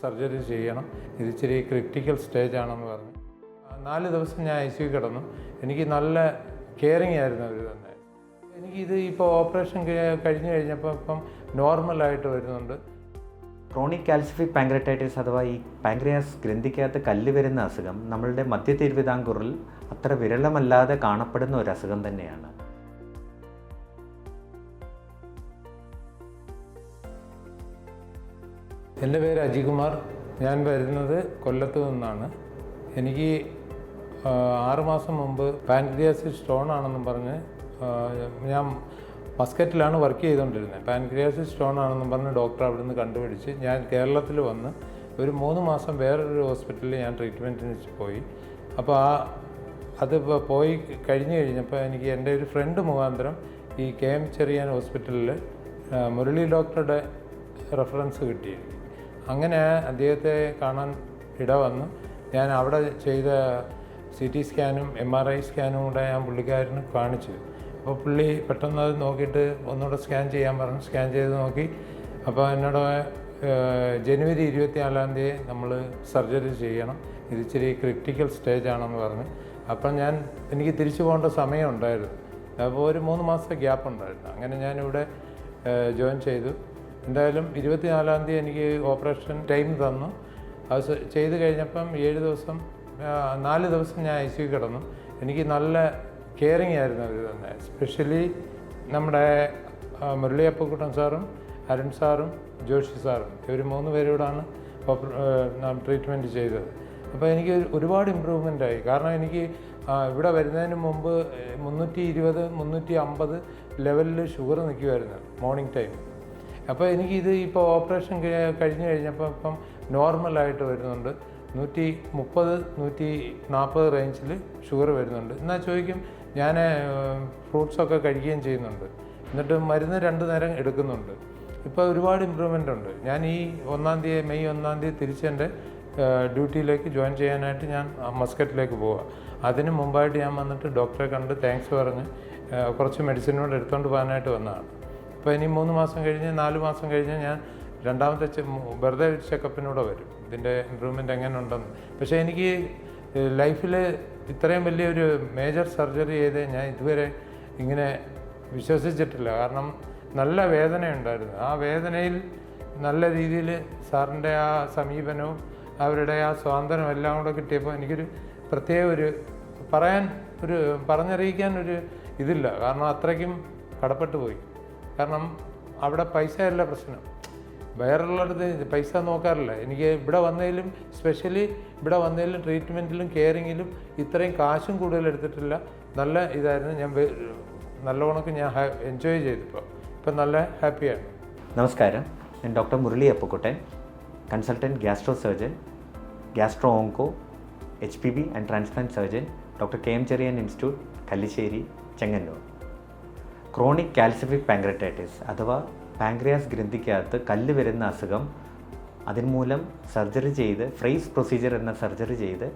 Surgery ചെയ്യണം. ഇതിച്ചിരി critical stage ആണെന്ന് പറഞ്ഞു. നാല് ദിവസം ഞാൻ ഐ സി കിടന്നു. എനിക്ക് നല്ല കെയറിങ് ആയിരുന്നു അവർ തന്നെ. എനിക്കിത് ഇപ്പോൾ ഓപ്പറേഷൻ കഴിഞ്ഞ് കഴിഞ്ഞപ്പോൾ ഇപ്പം നോർമലായിട്ട് വരുന്നുണ്ട്. ക്രോണിക് കാൽസിഫിക് പാങ്ക്രറ്റൈറ്റിസ് അഥവാ ഈ പാങ്ക്രിയാസ് ഗ്രന്ഥിക്കകത്ത് കല്ല് വരുന്ന അസുഖം നമ്മളുടെ മധ്യ തിരുവിതാംകൂറിൽ അത്ര വിരളമല്ലാതെ കാണപ്പെടുന്ന ഒരു അസുഖം തന്നെയാണ്. എന്റെ പേര് അജികുമാർ. ഞാൻ വരുന്നത് കൊല്ലത്ത് നിന്നാണ്. എനിക്ക് ആറുമാസം മാസം മുമ്പ് പാൻക്രിയാസിസ് സ്റ്റോൺ ആണെന്നും പറഞ്ഞ് ഞാൻ മസ്കറ്റിലാണ് വർക്ക് ചെയ്തുകൊണ്ടിരുന്നത്. പാൻക്രിയാസിസ് സ്റ്റോൺ ആണെന്നും പറഞ്ഞ് ഡോക്ടർ അവിടുന്ന് കണ്ടുപിടിച്ച് ഞാൻ കേരളത്തിൽ വന്ന് ഒരു മൂന്ന് മാസം വേറൊരു ഹോസ്പിറ്റലിൽ ഞാൻ ട്രീറ്റ്മെന്റിന് പോയി. അപ്പോൾ ആ അത് പോയി കഴിഞ്ഞു കഴിഞ്ഞപ്പോൾ എനിക്ക് എന്റെ ഒരു ഫ്രണ്ട് മുഖാന്തരം ഈ കെ എം ചെറിയാൻ ഹോസ്പിറ്റലിൽ മുരളി ഡോക്ടറുടെ റെഫറൻസ് കിട്ടി അങ്ങനെ അദ്ദേഹത്തെ കാണാൻ ഇട വന്നു ഞാൻ അവിടെ ചെയ്ത സി ടി സ്കാനും എം ആർ ഐ സ്കാനും കൂടെ ഞാൻ പുള്ളിക്കാരന് കാണിച്ചു. അപ്പോൾ പുള്ളി പെട്ടെന്ന് അത് നോക്കിയിട്ട് ഒന്നുകൂടെ സ്കാൻ ചെയ്യാൻ പറഞ്ഞു. സ്കാൻ ചെയ്ത് നോക്കി. അപ്പോൾ എന്നോട് ജനുവരി ജനുവരി ഇരുപത്തിനാലാം തീയതി നമ്മൾ സർജറി ചെയ്യണം. ഇത് ഇച്ചിരി ക്രിട്ടിക്കൽ സ്റ്റേജ് ആണെന്ന് പറഞ്ഞു. അപ്പം ഞാൻ എനിക്ക് തിരിച്ചു പോകേണ്ട സമയം ഉണ്ടായിരുന്നു അപ്പോൾ ഒരു മൂന്ന് മാസത്തെ ഗ്യാപ്പ് ഉണ്ടായിരുന്നു. അങ്ങനെ ഞാനിവിടെ ജോയിൻ ചെയ്തു. എന്തായാലും ഇരുപത്തിനാലാം തീയതി എനിക്ക് ഓപ്പറേഷൻ ടൈം തന്നു. അത് ചെയ്തു കഴിഞ്ഞപ്പം ഏഴ് ദിവസം നാല് ദിവസം ഞാൻ ഐ സി കിടന്നു. എനിക്ക് നല്ല കെയറിങ് ആയിരുന്നു അവർ തന്നെ. സ്പെഷ്യലി നമ്മുടെ മുരളിയപ്പക്കുട്ടൻ മുരളി സാറും അരുൺ സാറും ജോഷി സാറും. ഇവർ മൂന്ന് പേരോടാണ് ട്രീറ്റ്മെന്റ് ചെയ്തത്. അപ്പോൾ എനിക്ക് ഒരുപാട് ഇമ്പ്രൂവ്മെന്റ് ആയി. കാരണം എനിക്ക് ഇവിടെ വരുന്നതിന് മുമ്പ് മുന്നൂറ്റി ഇരുപത് മുന്നൂറ്റി അമ്പത് ലെവലിൽ ഷുഗർ നിൽക്കുമായിരുന്നു മോർണിംഗ് ടൈം അപ്പോൾ എനിക്കിത് ഇപ്പോൾ ഓപ്പറേഷൻ കഴിഞ്ഞു കഴിഞ്ഞ് കഴിഞ്ഞപ്പോൾ ഇപ്പം നോർമലായിട്ട് വരുന്നുണ്ട്. നൂറ്റി മുപ്പത് നൂറ്റി നാൽപ്പത് റേഞ്ചിൽ ഷുഗർ വരുന്നുണ്ട്. എന്നാൽ ചോദിക്കും ഞാൻ ഫ്രൂട്ട്സൊക്കെ കഴിക്കുകയും ചെയ്യുന്നുണ്ട്. എന്നിട്ട് മരുന്ന് രണ്ട് നേരം എടുക്കുന്നുണ്ട്. ഇപ്പോൾ ഒരുപാട് ഇമ്പ്രൂവ്മെന്റ് ഉണ്ട്. ഞാൻ ഈ ഒന്നാം തീയതി മെയ് ഒന്നാം തീയതി തിരിച്ചെന്റെ ഡ്യൂട്ടിയിലേക്ക് ജോയിൻ ചെയ്യാനായിട്ട് ഞാൻ മസ്കറ്റിലേക്ക് പോവുക അതിന് മുമ്പായിട്ട് ഞാൻ വന്നിട്ട് ഡോക്ടറെ കണ്ട് താങ്ക്സ് പറഞ്ഞ് കുറച്ച് മെഡിസിനോട് എടുത്തുകൊണ്ട് പോകാനായിട്ട് വന്നതാണ്. അപ്പോൾ ഇനി മൂന്ന് മാസം കഴിഞ്ഞ് നാല് മാസം കഴിഞ്ഞ് ഞാൻ രണ്ടാമത്തെ വെറുതെ ചെക്കപ്പിനൂടെ വരും. ഇതിന്റെ ഇമ്പ്രൂവ്മെന്റ് എങ്ങനെ ഉണ്ടെന്ന് പക്ഷേ എനിക്ക് ലൈഫിൽ ഇത്രയും വലിയൊരു മേജർ സർജറി ചെയ്ത് ഞാൻ ഇതുവരെ ഇങ്ങനെ വിശ്വസിച്ചിട്ടില്ല. കാരണം നല്ല വേദന ഉണ്ടായിരുന്നു ആ വേദനയിൽ നല്ല രീതിയിൽ സാറിന്റെ ആ സമീപനവും അവരുടെ ആ സ്വാതന്ത്ര്യം എല്ലാം കൂടെ കിട്ടിയപ്പോൾ എനിക്കൊരു പ്രത്യേക ഒരു പറയാൻ ഒരു പറഞ്ഞറിയിക്കാൻ ഒരു ഇതില്ല. കാരണം അത്രയ്ക്കും കടപ്പെട്ടു പോയി കാരണം അവിടെ പൈസയല്ല പ്രശ്നം. വേറുള്ളടത്ത് പൈസ നോക്കാറില്ല. എനിക്ക് ഇവിടെ വന്നതിലും സ്പെഷ്യലി ഇവിടെ വന്നതിലും ട്രീറ്റ്മെന്റിലും കെയറിങ്ങിലും ഇത്രയും കാശും കൂടുതൽ എടുത്തിട്ടില്ല. നല്ല ഇതായിരുന്നു. ഞാൻ നല്ലവണ്ണം ഞാൻ എൻജോയ് ചെയ്തിപ്പോൾ. ഇപ്പം നല്ല ഹാപ്പിയാണ് നമസ്കാരം. ഞാൻ doctor Murali Appakuttan consultant gastro surgeon gastro onco H P B and transplant surgeon doctor K M Cherian institute Kallissery Chengannur. Chronic calcific pancreatitis അഥവാ പാങ്ക്രിയാസ് ഗ്രന്ഥിക്കകത്ത് കല്ല് വരുന്ന അസുഖം അതിന്മൂലം സർജറി ചെയ്ത് ഫ്രൈസ് പ്രൊസീജിയർ എന്ന സർജറി ചെയ്ത്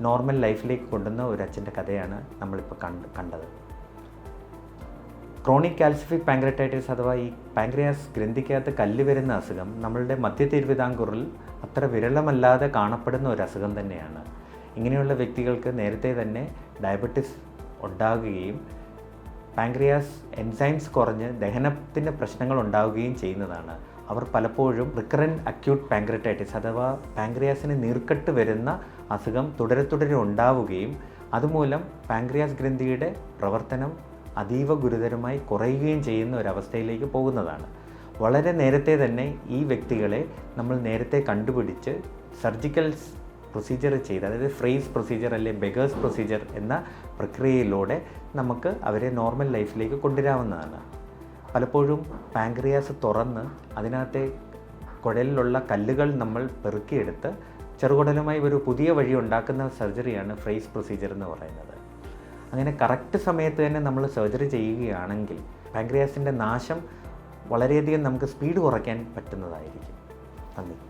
നോർമൽ ലൈഫിലേക്ക് കൊണ്ടുവന്ന ഒരു അച്ഛന്റെ കഥയാണ് നമ്മളിപ്പോൾ കണ്ട് കണ്ടത്. ക്രോണിക് കാൽസിഫിക് പാങ്ക്രറ്റൈറ്റിസ് അഥവാ ഈ പാങ്ക്രിയാസ് ഗ്രന്ഥിക്കകത്ത് കല്ല് വരുന്ന അസുഖം നമ്മളുടെ മധ്യ തിരുവിതാംകൂറിൽ അത്ര വിരളമല്ലാതെ കാണപ്പെടുന്ന ഒരു അസുഖം തന്നെയാണ്. ഇങ്ങനെയുള്ള വ്യക്തികൾക്ക് നേരത്തെ തന്നെ ഡയബറ്റിസ് ഉണ്ടാകുകയും പാങ്ക്രിയാസ് എൻസൈംസ് കുറഞ്ഞ് ദഹനത്തിന്റെ പ്രശ്നങ്ങൾ ഉണ്ടാവുകയും ചെയ്യുന്നതാണ്. അവർ പലപ്പോഴും റിക്കറന്റ് അക്യൂട്ട് പാങ്ക്രറ്റൈറ്റിസ് അഥവാ പാങ്ക്രിയാസിന് നീർക്കെട്ട് വരുന്ന അസുഖം തുടരെ തുടരെ ഉണ്ടാവുകയും അതുമൂലം പാങ്ക്രിയാസ് ഗ്രന്ഥിയുടെ പ്രവർത്തനം അതീവ ഗുരുതരമായി കുറയുകയും ചെയ്യുന്ന ഒരവസ്ഥയിലേക്ക് പോകുന്നതാണ്. വളരെ നേരത്തെ തന്നെ ഈ വ്യക്തികളെ നമ്മൾ നേരത്തെ കണ്ടുപിടിച്ച് സർജിക്കൽ പ്രൊസീജിയർ ചെയ്ത് അതായത് ഫ്രേസ് പ്രൊസീജിയർ അല്ലെങ്കിൽ ബെഗേഴ്സ് പ്രൊസീജിയർ എന്ന പ്രക്രിയയിലൂടെ നമുക്ക് അവരെ നോർമൽ ലൈഫിലേക്ക് കൊണ്ടുവരാവുന്നതാണ്. പലപ്പോഴും പാങ്ക്രിയാസ് തുറന്ന് അതിനകത്തെ കുഴലിലുള്ള കല്ലുകൾ നമ്മൾ പെറുക്കിയെടുത്ത് ചെറുകുടലുമായി ഒരു പുതിയ വഴി ഉണ്ടാക്കുന്ന സർജറിയാണ് ഫ്രേസ് പ്രൊസീജിയർ എന്ന് പറയുന്നത്. അങ്ങനെ കറക്റ്റ് സമയത്ത് തന്നെ നമ്മൾ സർജറി ചെയ്യുകയാണെങ്കിൽ പാങ്ക്രിയാസിന്റെ നാശം വളരെയധികം നമുക്ക് സ്പീഡ് കുറയ്ക്കാൻ പറ്റുന്നതായിരിക്കും. നന്ദി.